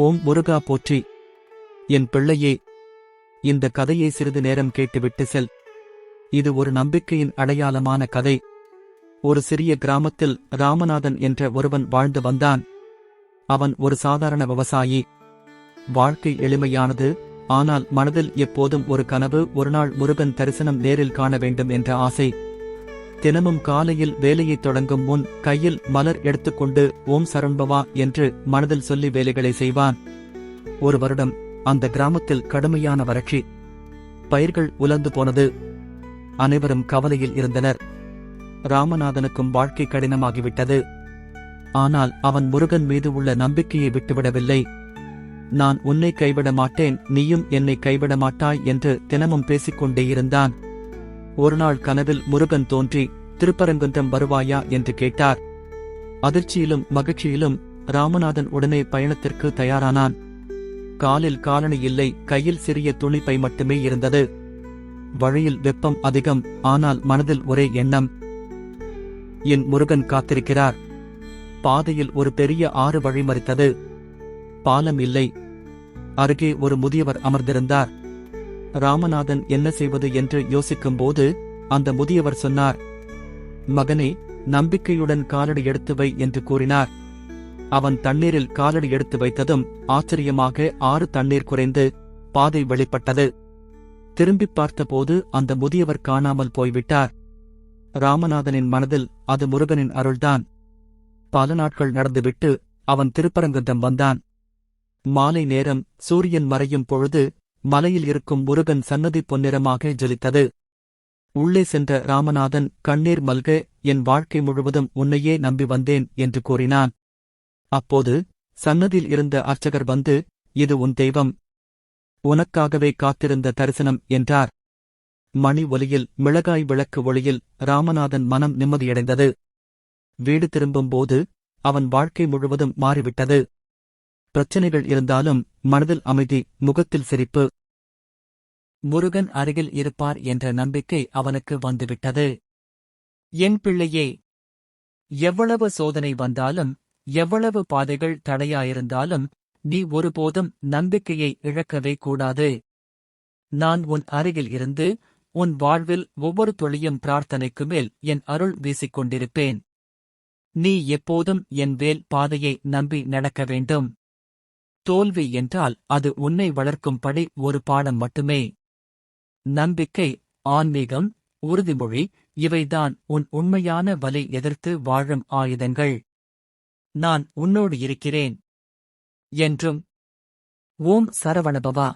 ஓம் முருகா போற்றி. என் பிள்ளையே இந்த கதையை சிறிது நேரம் கேட்டுவிட்டு செல். இது ஒரு நம்பிக்கையின் அடையாளமான கதை. ஒரு சிறிய கிராமத்தில் ராமநாதன் என்ற ஒருவன் வாழ்ந்து வந்தான். அவன் ஒரு சாதாரண விவசாயி. வாழ்க்கை எளிமையானது ஆனால் மனதில் எப்போதும் ஒரு கனவு ஒருநாள் முருகன் தரிசனம் நேரில் காண வேண்டும் என்ற ஆசை. தினமும் காலையில் வேலையைத் தொடங்கும் முன் கையில் மலர் எடுத்துக்கொண்டு ஓம் சரண்பவா என்று மனதில் சொல்லி வேலைகளை செய்வான். ஒரு வருடம் அந்த கிராமத்தில் கடுமையான வறட்சி. பயிர்கள் உலர்ந்து போனது. அனைவரும் கவலையில் இருந்தனர். ராமநாதனுக்கும் வாழ்க்கை கடினமாகிவிட்டது. ஆனால் அவன் முருகன் மீது உள்ள நம்பிக்கையை விட்டுவிடவில்லை. நான் உன்னை கைவிட மாட்டேன் நீயும் என்னை கைவிட மாட்டாய் என்று தினமும் பேசிக்கொண்டே இருந்தான். ஒருநாள் கனவில் முருகன் தோன்றி திருப்பரங்குன்றம் வருவாயா? என்று கேட்டார். அதிர்ச்சியிலும் மகிழ்ச்சியிலும் ராமநாதன் உடனே பயணத்திற்கு தயாரானான். காலில் காலணி இல்லை கையில் சிறிய துணிப்பை மட்டுமே இருந்தது. வழியில் வெப்பம் அதிகம் ஆனால் மனதில் ஒரே எண்ணம். என் முருகன் காத்திருக்கிறார். பாதையில் ஒரு பெரிய ஆறு வழிமறித்தது. பாலம் இல்லை. அருகே ஒரு முதியவர் அமர்ந்திருந்தார். ராமநாதன் என்ன செய்வது என்று யோசிக்கும்போது அந்த முதியவர் சொன்னார் மகனே நம்பிக்கையுடன் காலடி எடுத்து வை என்று கூறினார். அவன் தண்ணீரில் காலடி எடுத்து வைத்ததும் ஆச்சரியமாக ஆறு தண்ணீர் குறைந்து பாதை வெளிப்பட்டது. திரும்பிப் பார்த்தபோது அந்த முதியவர் காணாமல் போய்விட்டார். ராமநாதனின் மனதில் அது முருகனின் அருள்தான். பல நாட்கள் நடந்துவிட்டு அவன் திருப்பரங்குன்றம் வந்தான். மாலை நேரம் சூரியன் மறையும் பொழுது மலையில் இருக்கும் முருகன் சன்னதி பொன்னிறமாக ஜலித்தது. உள்ளே சென்ற ராமநாதன் கண்ணீர் மல்க என் வாழ்க்கை முழுவதும் உன்னையே நம்பி வந்தேன் என்று கூறினான். அப்போது சன்னதியில் இருந்த அர்ச்சகர் வந்து இது உன் தெய்வம். உனக்காகவே காத்திருந்த தரிசனம் என்றார். மணி ஒலியில் மிளகாய் விளக்கு ஒளியில் ராமநாதன் மனம் நிம்மதியடைந்தது. வீடு திரும்பும்போது அவன் வாழ்க்கை முழுவதும் மாறிவிட்டது. பிரச்சனைகள் இருந்தாலும் மனதில் அமைதி முகத்தில் சிரிப்பு. முருகன் அருகில் இருப்பார் என்ற நம்பிக்கை அவனுக்கு வந்துவிட்டது. என் பிள்ளையே எவ்வளவு சோதனை வந்தாலும் எவ்வளவு பாதைகள் தடையாயிருந்தாலும் நீ ஒருபோதும் நம்பிக்கையை இழக்கவே கூடாது. நான் உன் அருகில் இருந்து உன் வாழ்வில் ஒவ்வொரு தொழியும் பிரார்த்தனைக்கு மேல் என் அருள் வீசிக் கொண்டிருப்பேன் நீ எப்போதும் என் வேல் பாதையை நம்பி நடக்க வேண்டும். தோல்வி என்றால் அது உன்னை வளர்க்கும் படை ஒரு பாடம் மட்டுமே. நம்பிக்கை ஆன்மீகம் உறுதிமொழி இவைதான் உன் உண்மையான வலை எதிர்த்து வாழும் ஆயுதங்கள். நான் உன்னோடு இருக்கிறேன். என்றும் ஓம் சரவணபவா.